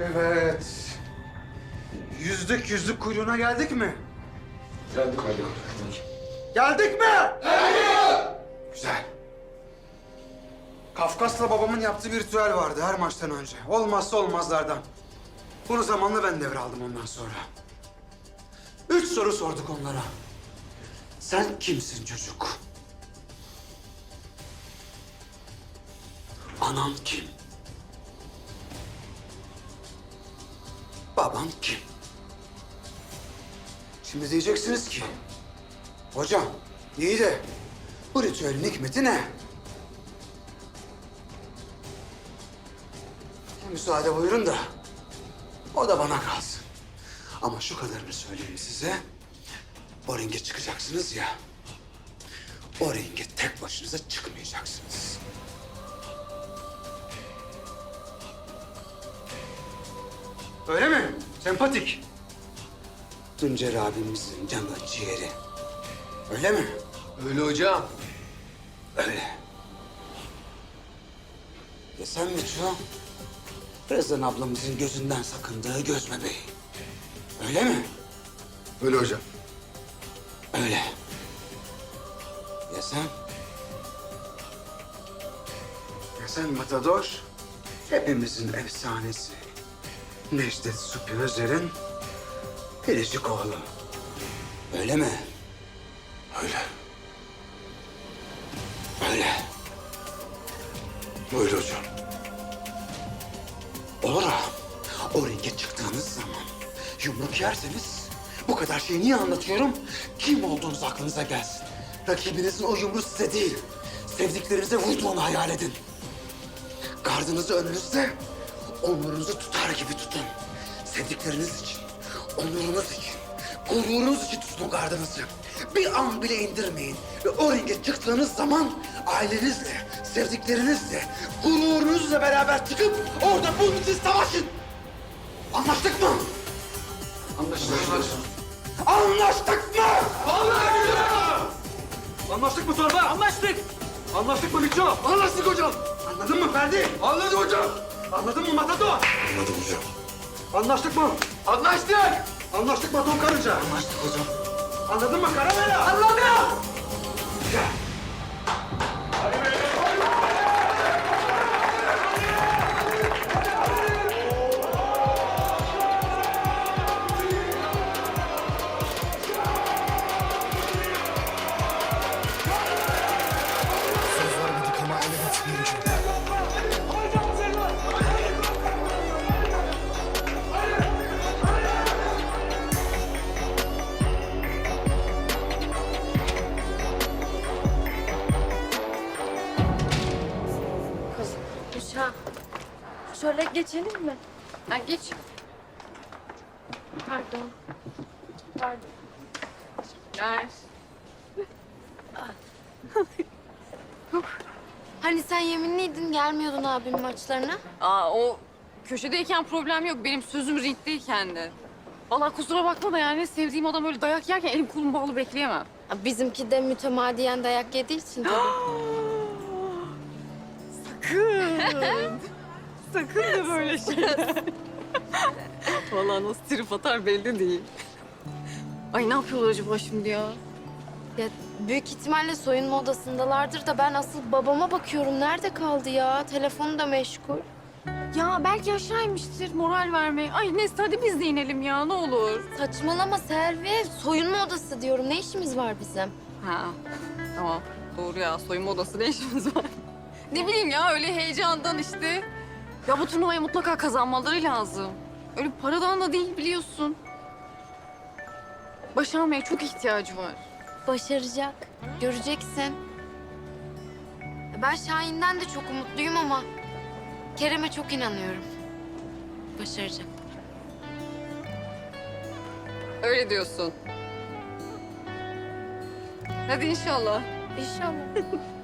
Evet. Yüzlük yüzlük kuyruğuna geldik mi? Geldik hadi. Geldik mi? Geldik. Güzel. Kafkas'la babamın yaptığı bir ritüel vardı her maçtan önce. Olmazsa olmazlardan. Bunu zamanla ben devraldım ondan sonra. Üç soru sorduk onlara. Sen kimsin çocuk? Anan kim? Baban kim? Şimdi diyeceksiniz ki... Hocam, iyi de bu ritüelin hikmeti ne? Müsaade buyurun da o da bana kalsın. Ama şu kadarını söyleyeyim size. O ringe çıkacaksınız ya. O ringe tek başınıza çıkmayacaksınız. Öyle mi? Sempatik. Tuncer abimizin canı ciğeri. Öyle mi? Öyle hocam. Öyle. Ya sen Miço? Rezan ablamızın gözünden sakındığı göz bebeği. Öyle mi? Öyle hocam. Öyle. Ya sen? Ya sen Matador? Hepimizin efsanesi. Necdet Supi Özer'in biricik oğlu. Öyle mi? Öyle. Öyle. Öyle hocam. Olur ha. O ringe çıktığınız zaman yumruk yerseniz bu kadar şeyi niye anlatıyorum? Kim olduğunuz aklınıza gelsin. Rakibinizin o yumruğu size değil, sevdiklerinize vurduğunu hayal edin. Gardınızı önünüzde, onurunuzu tutar gibi tutun. Sevdikleriniz için, onurunuz için, gururunuz için tutun gardınızı. Bir an bile indirmeyin. Ve o ringe çıktığınız zaman ailenizle, sevdiklerinizle, gururunuzla beraber çıkıp orada bunun için savaşın. Anlaştık mı? Anlaştık. Anlaştık mı? Anlaştık mı Torba? Anlaştık. Anlaştık mı Miço? Anlaştık hocam. Anladın mı Ferdi? Anladım hocam. Anladın mı Matador? Anladım hocam. Anlaştık mı? Anlaştık. Anlaştık mı Atom Karınca? Anlaştık hocam. Anladın mı Karamela? Anladım. Güzel. Şöyle geçelim mi? Ha, geç. Pardon. Pardon. Gel. Hani sen yeminliydin gelmiyordun abimin maçlarına. Aa, o köşedeyken problem yok. Benim sözüm ringdeyken de. Vallahi kusura bakma da yani sevdiğim adam öyle dayak yerken elim kolum bağlı bekleyemem. Bizimki de mütemadiyen dayak yediği için tabii. Sakın. Sakın da böyle şeyler. Vallahi nasıl trip atar belli değil. Ay ne yapıyorlar acaba şimdi ya? Ya, büyük ihtimalle soyunma odasındalardır da ben asıl babama bakıyorum. Nerede kaldı ya? Telefonu da meşgul. Ya belki aşağı inmiştir moral vermeye. Ay neyse hadi biz de inelim ya ne olur. Saçmalama Selvi. Soyunma odası diyorum. Ne işimiz var bizim? Ha tamam doğru ya soyunma odası ne işimiz var? Ne bileyim ya öyle heyecandan işte. Ya bu turnuvayı mutlaka kazanmaları lazım. Öyle paradan da değil biliyorsun. Başarmaya çok ihtiyacı var. Başaracak. Göreceksin. Ben Şahin'den de çok umutluyum ama Kerem'e çok inanıyorum. Başaracak. Öyle diyorsun. Hadi inşallah. İnşallah.